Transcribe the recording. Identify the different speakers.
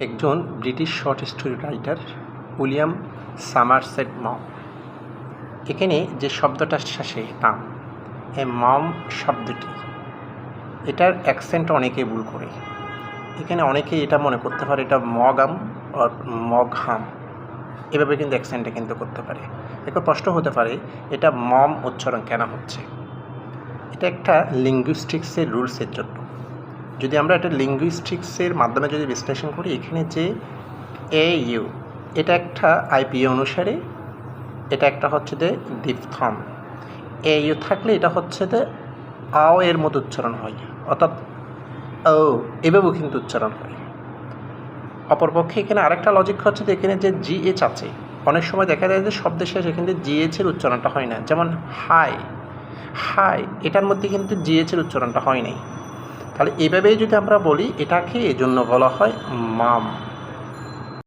Speaker 1: একজন British short story writer, William Somerset Maugham. এখানে যে শব্দটার শেষে নাম এ মম শব্দটি। এটার অ্যাকসেন্ট অনেকে ভুল করে। এখানে অনেকেই এটা মনে করতে পারে এটা মগাম আর মগহাম এভাবে কিন্তু অ্যাকসেন্টে কিন্তু করতে পারে। এখন প্রশ্ন হতে পারে, এটা মম উচ্চারণ কেন হচ্ছে? এটা একটা লিঙ্গুইস্টিক্সের রুলসের জন্য। যদি আমরা এটা লিঙ্গুইস্টিক্সের মাধ্যমে যদি বিশ্লেষণ করি, এখানে যে এ ইউ এটা একটা আইপি অনুসারে, এটা একটা হচ্ছে যে ডিপথম এ ইউ থাকলে এটা হচ্ছে যে আও এর মতো উচ্চারণ হয়, অর্থাৎ ও এভাবেও কিন্তু উচ্চারণ হয়। অপরপক্ষে এখানে আরেকটা লজিক হচ্ছে যে এখানে যে জি এইচ আছে, অনেক সময় দেখা যায় যে শব্দের শেষে কিন্তু জিএইচের উচ্চারণটা হয় না, যেমন হাই হাই এটার মধ্যে কিন্তু জিএইচের উচ্চারণটা হয় নাই। তাহলে এভাবেই যদি আমরা বলি এটাকে এজন্য বলা হয় মাম।